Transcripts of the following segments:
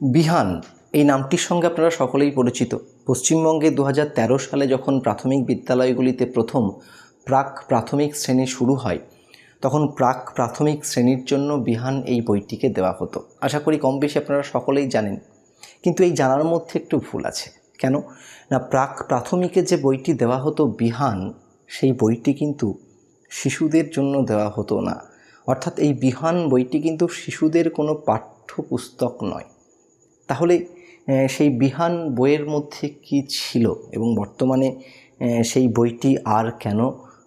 বিহান, এই নামটির সঙ্গে আপনারা সকলেই পরিচিত। পশ্চিমবঙ্গে দু হাজার তেরো সালে যখন প্রাথমিক বিদ্যালয়গুলিতে প্রথম প্রাক প্রাথমিক শ্রেণি শুরু হয়, তখন প্রাক প্রাথমিক শ্রেণির জন্য বিহান এই বইটিকে দেওয়া হতো। আশা করি কম বেশি আপনারা সকলেই জানেন। কিন্তু এই জানার মধ্যে একটু ভুল আছে। কেন? না, প্রাক প্রাথমিকে যে বইটি দেওয়া হতো বিহান, সেই বইটি কিন্তু শিশুদের জন্য দেওয়া হতো না। অর্থাৎ এই বিহান বইটি কিন্তু শিশুদের কোনো পাঠ্যপুস্তক নয়। তাহলে সেই বিহান বইয়ের মধ্যে কি ছিল? এবং বর্তমানে সেই বইটি আর কেন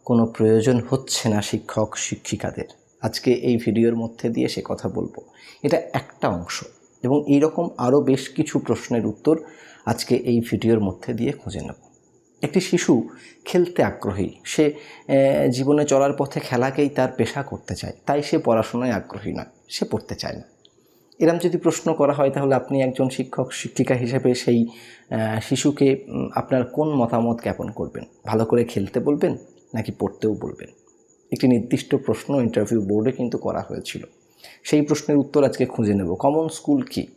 কোনো প্রয়োজন হচ্ছে না শিক্ষক, শিক্ষিকাদের? আজকে এই ভিডিওর মধ্যে দিয়ে সে কথা বলব। এটা একটা অংশ। এবং এই রকম আরও বেশ কিছু প্রশ্নের উত্তর আজকে এই ভিডিওর মধ্যে দিয়ে খুঁজে নেব। একটি শিশু খেলতে আগ্রহী। সে জীবনে চলার পথে খেলাকেই তার পেশা করতে চায়। তাই সে পড়াশোনায় আগ্রহী নয়। সে পড়তে চায় না। এরম যদি প্রশ্ন করা হয়, তাহলে আপনি একজন শিক্ষক, শিক্ষিকা হিসেবে সেই শিশুকে আপনার কোন মতামত জ্ঞাপন করবেন? ভালো করে খেলতে বলবেন নাকি পড়তেও বলবেন? একটি নির্দিষ্ট প্রশ্ন ইন্টারভিউ বোর্ডে কিন্তু করা হয়েছিল। সেই প্রশ্নের উত্তর আজকে খুঁজে নেব। কমন স্কুল কি?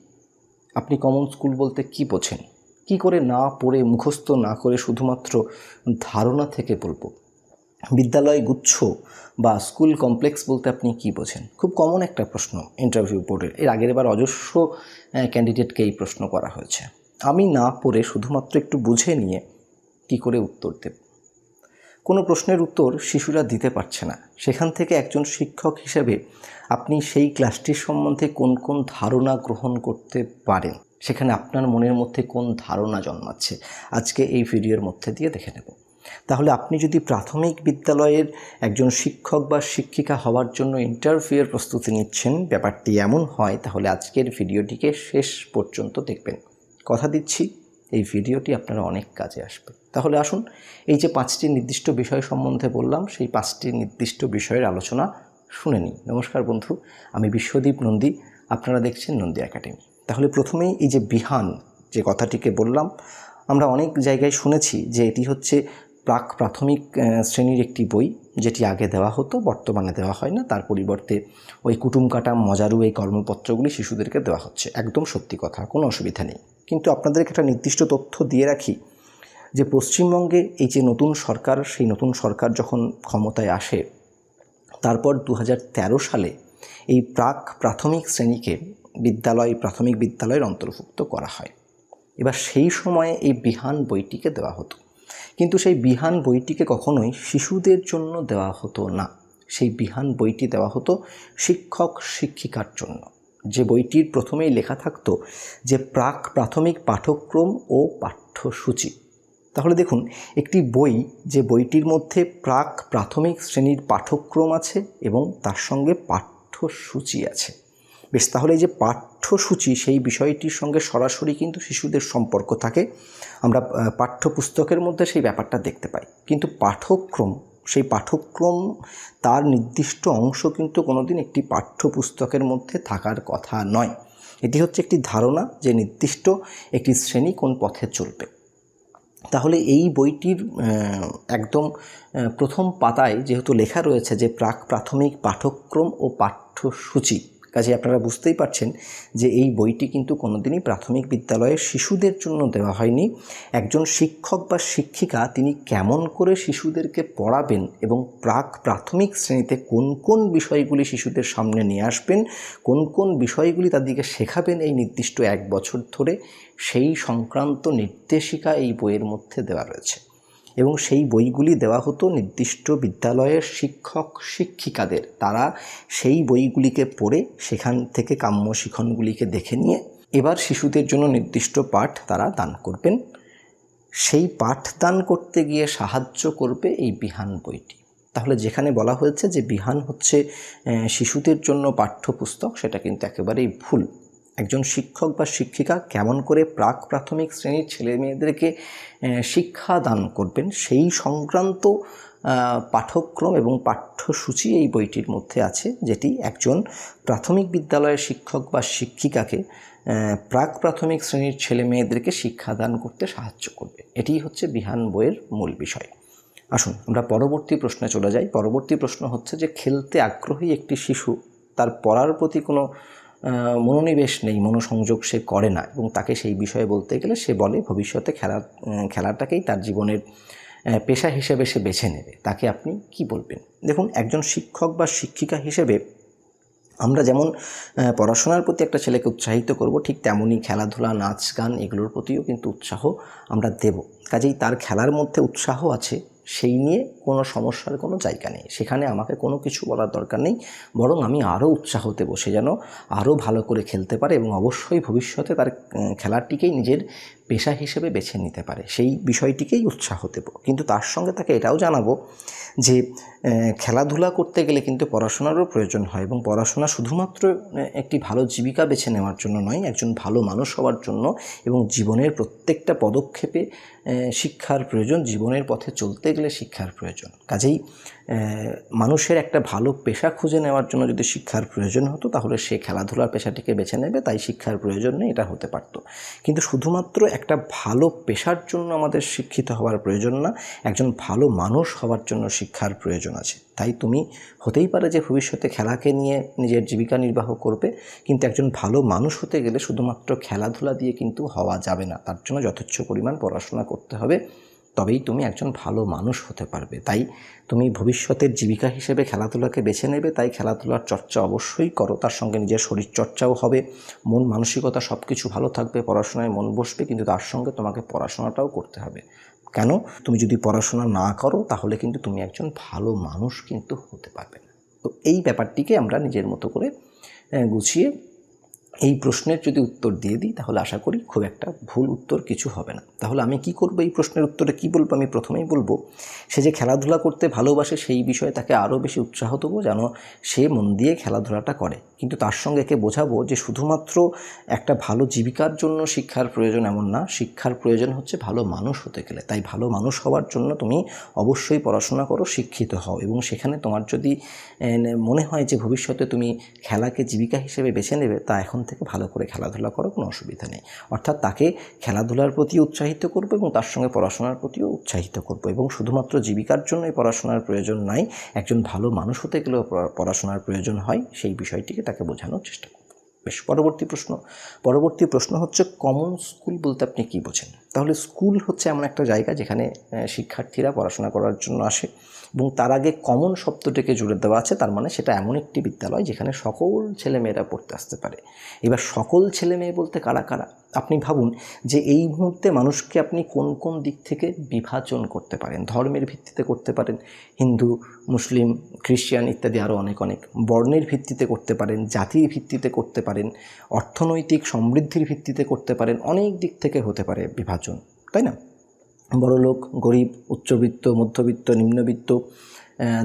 আপনি কমন স্কুল বলতে কি বোঝেন? কি করে না পড়ে, মুখস্থ না করে শুধুমাত্র ধারণা থেকে বলব? বিদ্যালয় গুচ্ছ বা স্কুল কমপ্লেক্স বলতে আপনি কি বোঝেন? খুব কমন একটা প্রশ্ন ইন্টারভিউ বোর্ডের। এর আগের বার অজস্র ক্যান্ডিডেটকে এই প্রশ্ন করা হয়েছে। আমি না পড়ে শুধুমাত্র একটু বুঝে নিয়ে কি করে উত্তর দেব? কোনো প্রশ্নের উত্তর শিশুরা দিতে পারছে না। সেখান থেকে একজন শিক্ষক হিসেবে আপনি সেই ক্লাসটির সম্বন্ধে কোন কোন ধারণা গ্রহণ করতে পারেন? সেখানে আপনার মনের মধ্যে কোন ধারণা জন্মাচ্ছে? আজকে এই ভিডিওর মধ্যে দিয়ে দেখে নেব। তাহলে আপনি যদি প্রাথমিক বিদ্যালয়ের একজন শিক্ষক বা শিক্ষিকা হওয়ার জন্য ইন্টারভিউয়ের প্রস্তুতি নিচ্ছেন, ব্যাপারটি এমন হয়, তাহলে আজকের ভিডিওটিকে শেষ পর্যন্ত দেখবেন। কথা দিচ্ছি, এই ভিডিওটি আপনারা অনেক কাজে আসবে। তাহলে আসুন, এই যে পাঁচটি নির্দিষ্ট বিষয় সম্বন্ধে বললাম, সেই পাঁচটি নির্দিষ্ট বিষয়ের আলোচনা শুনে নিই। নমস্কার বন্ধু, আমি বিশ্বদীপ নন্দী, আপনারা দেখছেন নন্দী একাডেমি। তাহলে প্রথমেই এই যে বিহান যে কথাটিকে বললাম, আমরা অনেক জায়গায় শুনেছি যে এটি হচ্ছে প্রাক প্রাথমিক শ্রেণির একটি বই যেটি আগে দেওয়া হতো, বর্তমানে দেওয়া হয় না। তার পরিবর্তে ওই কুটুম কাটাম মজারু এই কর্মপত্রগুলি শিশুদেরকে দেওয়া হচ্ছে। একদম সত্যি কথা, কোনো অসুবিধা নেই। কিন্তু আপনাদেরকে একটা নির্দিষ্ট তথ্য দিয়ে রাখি যে পশ্চিমবঙ্গে এই যে নতুন সরকার, সেই নতুন সরকার যখন ক্ষমতায় আসে, তারপর দু হাজার তেরো সালে এই প্রাক প্রাথমিক শ্রেণীকে বিদ্যালয়, প্রাথমিক বিদ্যালয়ের অন্তর্ভুক্ত করা হয়। এবার সেই সময়ে এই বিহান বইটিকে দেওয়া হতো। কিন্তু সেই বিহান বইটিকে কখনোই শিশুদের জন্য দেওয়া হতো না। সেই বিহান বইটি দেওয়া হতো শিক্ষক শিক্ষিকার জন্য। যে বইটির প্রথমেই লেখা থাকতো যে প্রাক প্রাথমিক পাঠ্যক্রম ও পাঠ্যসূচি। তাহলে দেখুন, একটি বই যে বইটির মধ্যে প্রাক প্রাথমিক শ্রেণির পাঠ্যক্রম আছে এবং তার সঙ্গে পাঠ্যসূচি আছে। বেশ, তাহলে এই যে পাঠ্যসূচি, সেই বিষয়টির সঙ্গে সরাসরি কিন্তু শিশুদের সম্পর্ক থাকে। আমরা পাঠ্যপুস্তকের মধ্যে সেই ব্যাপারটা দেখতে পাই। কিন্তু পাঠ্যক্রম, সেই পাঠ্যক্রম, তার নির্দিষ্ট অংশ কিন্তু কোনোদিন একটি পাঠ্যপুস্তকের মধ্যে থাকার কথা নয়। এটি হচ্ছে একটি ধারণা যে নির্দিষ্ট একটি শ্রেণি কোন পথে চলবে। তাহলে এই বইটির একদম প্রথম পাতায় যেহেতু লেখা রয়েছে যে প্রাক প্রাথমিক পাঠ্যক্রম ও পাঠ্যসূচি কাজে আপনারা বুঝতেই পারছেন যে এই বইটি কিন্তু কোনোদিনই প্রাথমিক বিদ্যালয়ের শিশুদের জন্য দেওয়া হয়নি। একজন শিক্ষক বা শিক্ষিকা তিনি কেমন করে শিশুদেরকে পড়াবেন এবং প্রাক প্রাথমিক শ্রেণীতে কোন কোন বিষয়গুলি শিশুদের সামনে নিয়ে আসবেন, কোন কোন বিষয়গুলি তাদেরকে শেখাবেন এই নির্দিষ্ট এক বছর ধরে, সেই সংক্রান্ত নির্দেশিকা এই বইয়ের মধ্যে দেওয়া রয়েছে। এবং সেই বইগুলি দেওয়া হতো নির্দিষ্ট বিদ্যালয়ের শিক্ষক শিক্ষিকাদের। তারা সেই বইগুলিকে পড়ে সেখান থেকে কাম্য শিখনগুলিকে দেখে নিয়ে এবার শিশুদের জন্য নির্দিষ্ট পাঠ তারা দান করবেন। সেই পাঠ দান করতে গিয়ে সাহায্য করবে এই বিহান বইটি। তাহলে যেখানে বলা হয়েছে যে বিহান হচ্ছে শিশুদের জন্য পাঠ্যপুস্তক, সেটা কিন্তু একেবারেই ভুল। একজন শিক্ষক বা শিক্ষিকা কেমন করে প্রাক প্রাথমিক শ্রেণির ছেলে মেয়েদেরকে শিক্ষা দান করবেন, সেই সংক্রান্ত পাঠ্যক্রম এবং পাঠ্যসূচি এই বইটির মধ্যে আছে, যেটি একজন প্রাথমিক বিদ্যালয়ের শিক্ষক বা শিক্ষিকাকে প্রাক প্রাথমিক শ্রেণির ছেলে মেয়েদেরকে শিক্ষাদান করতে সাহায্য করবে। এটিই হচ্ছে বিহান বইয়ের মূল বিষয়। আসুন, আমরা পরবর্তী প্রশ্নে চলে যাই। পরবর্তী প্রশ্ন হচ্ছে যে, খেলতে আগ্রহী একটি শিশু তার পড়ার প্রতি কোনো মনোনিবেশ নেই, মনোসংযোগ সে করে না এবং তাকে সেই বিষয়ে বলতে গেলে সে বলে ভবিষ্যতে খেলা খেলাটাকেই তার জীবনের পেশা হিসেবে সে বেছে নেবে। তাকে আপনি কি বলবেন? দেখুন, একজন শিক্ষক বা শিক্ষিকা হিসেবে আমরা যেমন পড়াশোনার প্রতি একটা ছেলেকে উৎসাহিত করব, ঠিক তেমনই খেলাধুলা, নাচ, গান এগুলোর প্রতিও কিন্তু উৎসাহ আমরা দেব। কাজেই তার খেলার মধ্যে উৎসাহ আছে। সেই নিয়ে কোনো সমস্যার কোনো জায়গা নেই। সেখানে আমাকে কোনো কিছু বলার দরকার নেই। বরং আমি আরও উৎসাহ বসে যেন আরও ভালো করে খেলতে পারে এবং অবশ্যই ভবিষ্যতে তার খেলাটিকেই নিজের পেশা হিসেবে বেছে নিতে পারে। সেই বিষয়টিকেই উৎসাহ দেব। কিন্তু তার সঙ্গে তাকে এটাও জানাব যে খেলাধুলা করতে গেলে কিন্তু পড়াশোনারও প্রয়োজন হয় এবং পড়াশোনা শুধুমাত্র একটি ভালো জীবিকা বেছে নেওয়ার জন্য নয়, একজন ভালো মানুষ হওয়ার জন্য এবং জীবনের প্রত্যেকটা পদক্ষেপে শিক্ষার প্রয়োজন, জীবনের পথে চলতে গেলে শিক্ষার প্রয়োজন। কাজেই মানুষের একটা ভালো পেশা খুঁজে নেওয়ার জন্য যদি শিক্ষার প্রয়োজন হতো, তাহলে সে খেলাধুলার পেশাটিকে বেছে নেবে, তাই শিক্ষার প্রয়োজন নেই, এটা হতে পারতো। কিন্তু শুধুমাত্র একটা ভালো পেশার জন্য আমাদের শিক্ষিত হওয়ার প্রয়োজন না, একজন ভালো মানুষ হওয়ার জন্য শিক্ষার প্রয়োজন আছে। তাই তুমি হতেই পারে যে ভবিষ্যতে খেলাকে নিয়ে নিজের জীবিকা নির্বাহ করবে, কিন্তু একজন ভালো মানুষ হতে গেলে শুধুমাত্র খেলাধুলা দিয়ে কিন্তু হওয়া যাবে না। তার জন্য যথেচ্ছ পরিমাণ পড়াশোনা করতে হবে। তবেই তুমি একজন ভালো মানুষ হতে পারবে। তাই তুমি ভবিষ্যতের জীবিকা হিসেবে খেলাধুলাকে বেছে নেবে, তাই খেলাধুলার চর্চা অবশ্যই করো। তার সঙ্গে নিজের শরীর চর্চাও হবে, মন মানসিকতা সব কিছু ভালো থাকবে, পড়াশোনায় মন বসবে, কিন্তু তার সঙ্গে তোমাকে পড়াশোনাটাও করতে হবে। কেন? তুমি যদি পড়াশোনা না করো, তাহলে কিন্তু তুমি একজন ভালো মানুষ কিন্তু হতে পারবে না। তো এই ব্যাপারটিকে আমরা নিজের মতো করে গুছিয়ে এই প্রশ্নের যদি উত্তর দিয়ে দিই, তাহলে আশা করি খুব একটা ভুল উত্তর কিছু হবে না। তাহলে আমি কি করব? এই প্রশ্নের উত্তরে কি বলব? আমি প্রথমেই বলব, সে যে খেলাধুলা করতে ভালোবাসে, সেই বিষয়ে তাকে আরও বেশি উৎসাহ দেবো যেন সে মন দিয়ে খেলাধুলাটা করে। কিন্তু তার সঙ্গে একে বোঝাবো যে শুধুমাত্র একটা ভালো জীবিকার জন্য শিক্ষার প্রয়োজন এমন না, শিক্ষার প্রয়োজন হচ্ছে ভালো মানুষ হতে গেলে। তাই ভালো মানুষ হওয়ার জন্য তুমি অবশ্যই পড়াশোনা করো, শিক্ষিত হও এবং সেখানে তোমার যদি মনে হয় যে ভবিষ্যতে তুমি খেলাকে জীবিকা হিসেবে বেছে নেবে, তা এখন থেকে ভালো করে খেলাধুলা করো, কোনো অসুবিধা নেই। অর্থাৎ তাকে খেলাধুলার প্রতি উৎসাহিত করব এবং তার সঙ্গে পড়াশোনার প্রতিও উৎসাহিত করব এবং শুধুমাত্র জীবিকার জন্যই পড়াশোনার প্রয়োজন নাই, একজন ভালো মানুষ হতে গেলেও পড়াশোনার প্রয়োজন হয়, সেই বিষয়টিকে তাকে বোঝানোর চেষ্টা করব। বেশ, পরবর্তী প্রশ্ন। পরবর্তী প্রশ্ন হচ্ছে কমন স্কুল বলতে আপনি কী বোঝেন? তাহলে স্কুল হচ্ছে এমন একটা জায়গা যেখানে শিক্ষার্থীরা পড়াশোনা করার জন্য আসে এবং তার আগে কমন শব্দটিকে জুড়ে দেওয়া আছে, তার মানে সেটা এমন একটি বিদ্যালয় যেখানে সকল ছেলেমেয়েরা পড়তে আসতে পারে। এবার সকল ছেলে মেয়ে বলতে কারা কারা? আপনি ভাবুন যে এই মুহূর্তে মানুষকে আপনি কোন কোন দিক থেকে বিভাজন করতে পারেন, ধর্মের ভিত্তিতে করতে পারেন, হিন্দু, মুসলিম, খ্রিস্টান ইত্যাদি আরও অনেক অনেক, বর্ণের ভিত্তিতে করতে পারেন, জাতির ভিত্তিতে করতে পারেন, অর্থনৈতিক সমৃদ্ধির ভিত্তিতে করতে পারেন, অনেক দিক থেকে হতে পারে বিভাজন। তাই না? বড়লোক, গরিব, উচ্চবিত্ত, মধ্যবিত্ত, নিম্নবিত্ত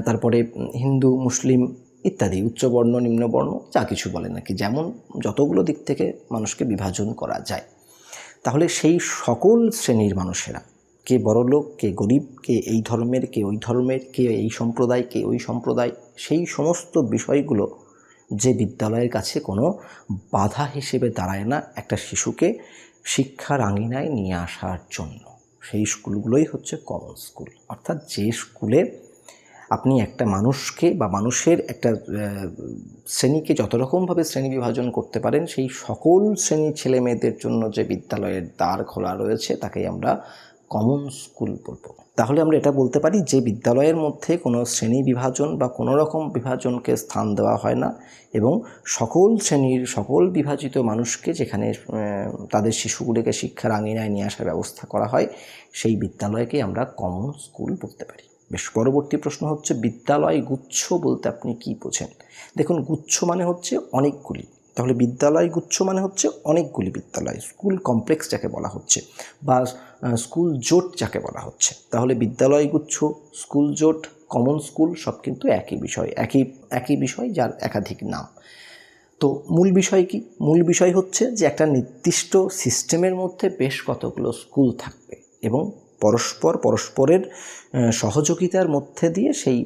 তারপরে হিন্দু, মুসলিম ইত্যাদি, উচ্চবর্ণ, নিম্নবর্ণ, যা কিছু বলে নাকি, যেমন যতগুলো দিক থেকে মানুষকে বিভাজন করা যায়। তাহলে সেই সকল শ্রেণির মানুষেরা, কে বড়লোক, কে গরিব, কে এই ধর্মের, কে ওই ধর্মের, কে এই সম্প্রদায়, কে ওই সম্প্রদায়, সেই সমস্ত বিষয়গুলো যে বিদ্যালয়ের কাছে কোনো বাধা হিসেবে দাঁড়ায় না একটা শিশুকে শিক্ষার আঙিনায় নিয়ে আসার জন্য। সেই স্কুলগুলোই হচ্ছে কমন স্কুল অর্থাৎ যে স্কুলে আপনি একটা মানুষকে বা মানুষের একটা শ্রেণীকে যত রকমভাবে শ্রেণি বিভাজন করতে পারেন, সেই সকল শ্রেণির ছেলে মেয়েদের জন্য যে বিদ্যালয়ের দ্বার খোলা রয়েছে, তাকেই আমরা কমন স্কুল বলব। তাহলে আমরা এটা বলতে পারি যে বিদ্যালয়ের মধ্যে কোনো শ্রেণি বিভাজন বা কোনো রকম বিভাজনকে স্থান দেওয়া হয় না এবং সকল শ্রেণির সকল বিভাজিত মানুষকে যেখানে তাদের শিশুগুলিকে শিক্ষার আঙিনায় নিয়ে আসার ব্যবস্থা করা হয়, সেই বিদ্যালয়কে আমরা কমন স্কুল বলতে পারি। বেশ পরবর্তী প্রশ্ন হচ্ছে, বিদ্যালয় গুচ্ছ বলতে আপনি কি বোঝেন? দেখুন, গুচ্ছ মানে হচ্ছে অনেকগুলি। তাহলে বিদ্যালয় গুচ্ছ মানে হচ্ছে অনেকগুলি বিদ্যালয়, স্কুল কমপ্লেক্স যাকে বলা হচ্ছে বা স্কুল জোট যাকে বলা হচ্ছে। তাহলে বিদ্যালয় গুচ্ছ, স্কুল জোট, কমন স্কুল সব কিন্তু একই বিষয়, একই একই বিষয় যার একাধিক নাম। তো মূল বিষয় কি? মূল বিষয় হচ্ছে যে একটা নির্দিষ্ট সিস্টেমের মধ্যে বেশ কতগুলো স্কুল থাকবে এবং পরস্পর পরস্পরের সহযোগিতার মধ্যে দিয়ে সেই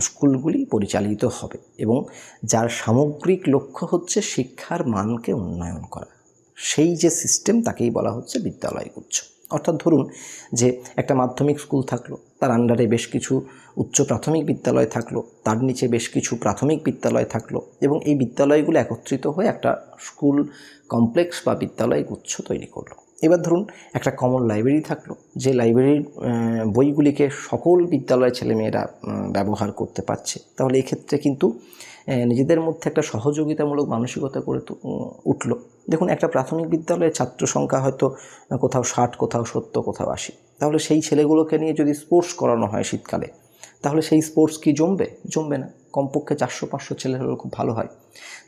স্কুলগুলি পরিচালিত হবে এবং যার সামগ্রিক লক্ষ্য হচ্ছে শিক্ষার মানকে উন্নয়ন করা। সেই যে সিস্টেম তাকেই বলা হচ্ছে বিদ্যালয় গুচ্ছ অর্থাৎ ধরুন যে একটা মাধ্যমিক স্কুল থাকল, তার আন্ডারে বেশ কিছু উচ্চ প্রাথমিক বিদ্যালয় থাকল, তার নিচে বেশ কিছু প্রাথমিক বিদ্যালয় থাকল এবং এই বিদ্যালয়গুলো একত্রিত হয়ে একটা স্কুল কমপ্লেক্স বা বিদ্যালয় গুচ্ছ তৈরি করল। এবার ধরুন একটা কমন লাইব্রেরি থাকল, যে লাইব্রেরির বইগুলিকে সকল বিদ্যালয়ের ছেলেমেয়েরা ব্যবহার করতে পারছে। তাহলে এক্ষেত্রে কিন্তু নিজেদের মধ্যে একটা সহযোগিতামূলক মানসিকতা করে উঠল। দেখুন, একটা প্রাথমিক বিদ্যালয়ের ছাত্র সংখ্যা হয়তো কোথাও ষাট, কোথাও সত্তর, কোথাও আশি। তাহলে সেই ছেলেগুলোকে নিয়ে যদি স্পোর্টস করানো হয় শীতকালে, তাহলে সেই স্পোর্টস কি জমবে? জমবে না। কমপক্ষে চারশো, পাঁচশো ছেলে হলে খুব ভালো হয়।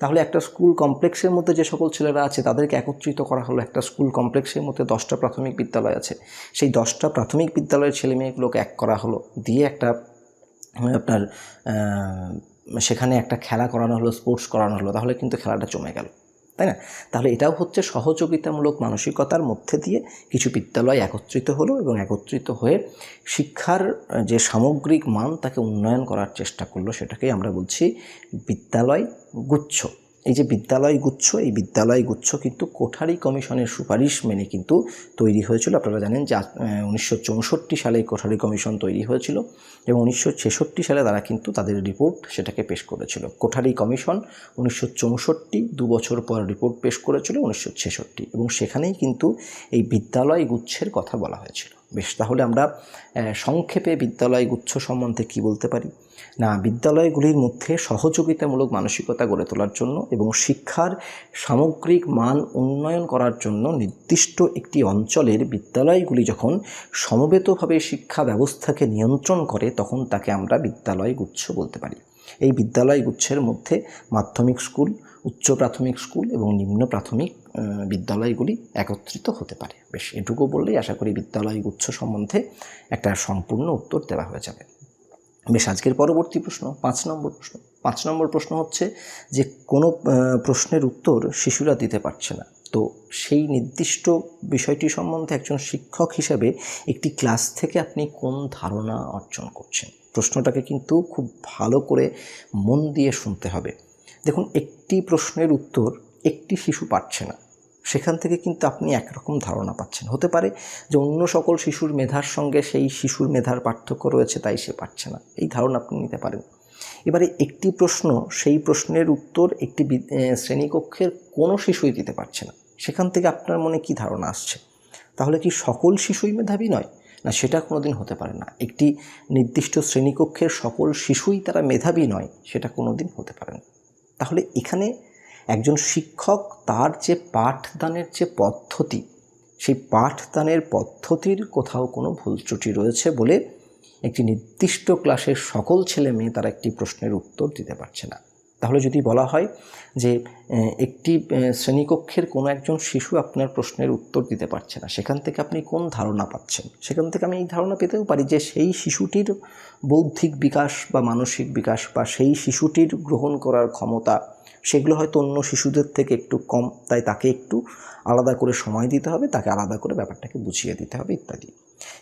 তাহলে একটা স্কুল কমপ্লেক্সের মধ্যে যে সকল ছেলেরা আছে, তাদেরকে একত্রিত করা হলো একটা স্কুল কমপ্লেক্সের মধ্যে দশটা প্রাথমিক বিদ্যালয় আছে। সেই দশটা প্রাথমিক বিদ্যালয়ের ছেলে মেয়েগুলোকে এক করা হলো। দিয়ে একটা আপনার সেখানে একটা খেলা করানো হলো, স্পোর্টস করানো হলো। তাহলে কিন্তু খেলাটা জমে গেল। তাই না? তাহলে এটাও হচ্ছে সহযোগিতামূলক মানসিকতার মধ্যে দিয়ে কিছু বিদ্যালয় একত্রিত হলো এবং একত্রিত হয়ে শিক্ষার যে সামগ্রিক মান তাকে উন্নয়ন করার চেষ্টা করল, সেটাকেই আমরা বলছি বিদ্যালয় গুচ্ছ। এই যে বিদ্যালয় গুচ্ছ, এই বিদ্যালয় গুচ্ছ কিন্তু কোঠারি কমিশনের সুপারিশ মেনে কিন্তু তৈরি হয়েছিল। আপনারা জানেন যে উনিশশো চৌষট্টি সালে কোঠারি কমিশন তৈরি হয়েছিল এবং উনিশশো ছেষট্টি সালে তারা কিন্তু তাদের রিপোর্ট সেটাকে পেশ করেছিল। কোঠারি কমিশন উনিশশো দু বছর পর রিপোর্ট পেশ করেছিল উনিশশো ছেষট্টি এবং সেখানেই কিন্তু এই বিদ্যালয় গুচ্ছের কথা বলা হয়েছিল। বেশ, তাহলে আমরা সংক্ষেপে বিদ্যালয় গুচ্ছ সম্বন্ধে কি বলতে পারি? না, বিদ্যালয়গুলির মধ্যে সহযোগিতামূলক মানসিকতা গড়ে তোলার জন্য এবং শিক্ষার সামগ্রিক মান উন্নয়ন করার জন্য নির্দিষ্ট একটি অঞ্চলের বিদ্যালয়গুলি যখন সমবেতভাবে শিক্ষা ব্যবস্থাকে নিয়ন্ত্রণ করে, তখন তাকে আমরা বিদ্যালয় গুচ্ছ বলতে পারি। এই বিদ্যালয় গুচ্ছের মধ্যে মাধ্যমিক স্কুল, উচ্চ প্রাথমিক স্কুল এবং নিম্ন প্রাথমিক বিদ্যালয়গুলি একত্রিত হতে পারে। বেশ, এটুকু বললেই আশা করি বিদ্যালয় গুচ্ছ সম্বন্ধে একটা সম্পূর্ণ উত্তর দেওয়া হয়ে যাবে। বেশ, আজকের পরবর্তী প্রশ্ন, পাঁচ নম্বর প্রশ্ন। পাঁচ নম্বর প্রশ্ন হচ্ছে যে, কোনো প্রশ্নের উত্তর শিশুরা দিতে পারছে না। তো সেই নির্দিষ্ট বিষয়টি সম্বন্ধে একজন শিক্ষক হিসেবে একটি ক্লাস থেকে আপনি কোন ধারণা অর্জন করছেন? প্রশ্নটাকে কিন্তু খুব ভালো করে মন দিয়ে শুনতে হবে। দেখুন, একটি প্রশ্নের উত্তর একটি শিশু পাচ্ছে না। সেখান থেকে কিন্তু আপনি একরকম ধারণা পাচ্ছেন। হতে পারে যে অন্য সকল শিশুর মেধার সঙ্গে সেই শিশুর মেধার পার্থক্য রয়েছে, তাই সে পারছে না। এই ধারণা আপনি নিতে পারেন। এবারে একটি প্রশ্ন, সেই প্রশ্নের উত্তর একটি শ্রেণীকক্ষের কোনো শিশুই দিতে পারছে না। সেখান থেকে আপনার মনে কি ধারণা আসছে? তাহলে কি সকল শিশুই মেধাবী নয়? না, সেটা কোনোদিন হতে পারে না। একটি নির্দিষ্ট শ্রেণীকক্ষের সকল শিশুই তারা মেধাবী নয়, সেটা কোনোদিন হতে পারে না। তাহলে এখানে একজন শিক্ষক তার যে পাঠদানের যে পদ্ধতি, সেই পাঠদানের পদ্ধতির কোথাও কোনো ভুল ত্রুটি রয়েছে বলে একটি নির্দিষ্ট ক্লাসের সকল ছেলে মেয়ে তারা একটি প্রশ্নের উত্তর দিতে পারছে না। তাহলে যদি বলা হয় যে একটি শ্রেণীকক্ষের কোনো একজন শিশু আপনার প্রশ্নের উত্তর দিতে পারছে না, সেখান থেকে আপনি কোন ধারণা পাচ্ছেন? সেখান থেকে আমি এই ধারণা পেতেও পারি যে, সেই শিশুটির বৌদ্ধিক বিকাশ বা মানসিক বিকাশ বা সেই শিশুটির গ্রহণ করার ক্ষমতা সেগুলো হয়তো অন্য শিশুদের থেকে একটু কম, তাই তাকে একটু আলাদা করে সময় দিতে হবে, তাকে আলাদা করে ব্যাপারটাকে বুঝিয়ে দিতে হবে ইত্যাদি।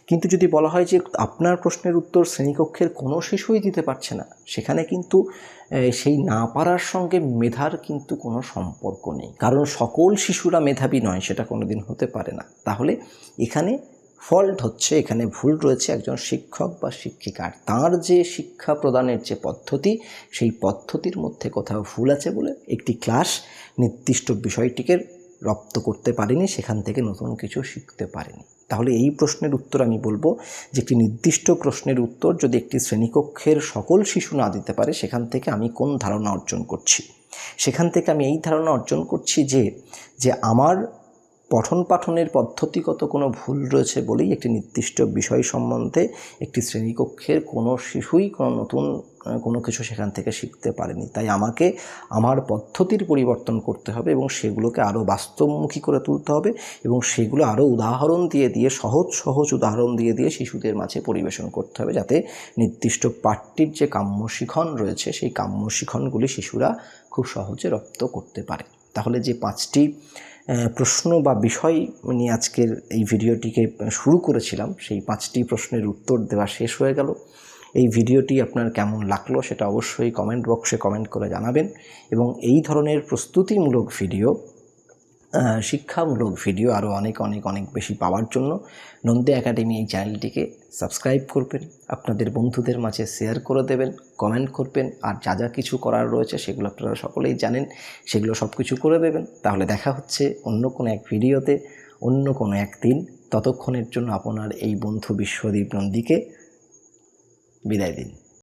কিন্তু যদি বলা হয় যে আপনার প্রশ্নের উত্তর শ্রেণীকক্ষের কোনো শিশুই দিতে পারছে না, সেখানে কিন্তু সেই না পারার সঙ্গে মেধার কিন্তু কোনো সম্পর্ক নেই। কারণ সকল শিশুরা মেধাবী নয়, সেটা কোনোদিন হতে পারে না। তাহলে এখানে ফল্ট হচ্ছে, এখানে ভুল রয়েছে, একজন শিক্ষক বা শিক্ষিকার। তার যে শিক্ষা প্রদানের যে পদ্ধতি, সেই পদ্ধতির মধ্যে কোথাও ভুল আছে বলে একটি ক্লাস নির্দিষ্ট বিষয়টিকে রপ্ত করতে পারেনি, সেখান থেকে নতুন কিছু শিখতে পারেনি। তাহলে এই প্রশ্নের উত্তর আমি বলব যে, একটি নির্দিষ্ট প্রশ্নের উত্তর যদি একটি শ্রেণীকক্ষের সকল শিশু না দিতে পারে, সেখান থেকে আমি কোন ধারণা অর্জন করছি? সেখান থেকে আমি এই ধারণা অর্জন করছি যে যে আমার পঠন পাঠনের পদ্ধতিগত কোনো ভুল রয়েছে বলেই একটি নির্দিষ্ট বিষয় সম্বন্ধে একটি শ্রেণীকক্ষের কোনো শিশুই কোনো নতুন কোনো কিছু সেখান থেকে শিখতে পারেনি। তাই আমাকে আমার পদ্ধতির পরিবর্তন করতে হবে এবং সেগুলোকে আরও বাস্তবমুখী করে তুলতে হবে এবং সেগুলো আরও উদাহরণ দিয়ে দিয়ে, সহজ সহজ উদাহরণ দিয়ে দিয়ে শিশুদের মাঝে পরিবেশন করতে হবে যাতে নির্দিষ্ট পাঠটির যে কাম্য শিখন রয়েছে, সেই কাম্য শিখনগুলি শিশুরা খুব সহজে রপ্ত করতে পারে। তাহলে যে পাঁচটি প্রশ্ন বা বিষয় নিয়ে আজকের এই ভিডিওটিকে শুরু করেছিলাম। সেই পাঁচটি প্রশ্নের উত্তর দেওয়া শেষ হয়ে গেল। এই ভিডিওটি আপনার কেমন লাগল সেটা অবশ্যই কমেন্ট বক্সে কমেন্ট করে জানাবেন এবং এই ধরনের প্রস্তুতিমূলক ভিডিও শিক্ষামূলক ভিডিও আরও অনেক অনেক অনেক বেশি পাওয়ার জন্য নন্দী একাডেমি এই চ্যানেলটিকে সাবস্ক্রাইব করবেন। আপনাদের বন্ধুদের মাঝে শেয়ার করে দেবেন কমেন্ট করবেন, আর যা যা কিছু করার রয়েছে সেগুলো আপনারা সকলেই জানেন, সেগুলো সব কিছু করে দেবেন। তাহলে দেখা হচ্ছে অন্য কোনো এক ভিডিওতে অন্য কোনো এক দিন ততক্ষণের জন্য আপনার এই বন্ধু বিশ্বদীপ নন্দীকে বিদায় দিন।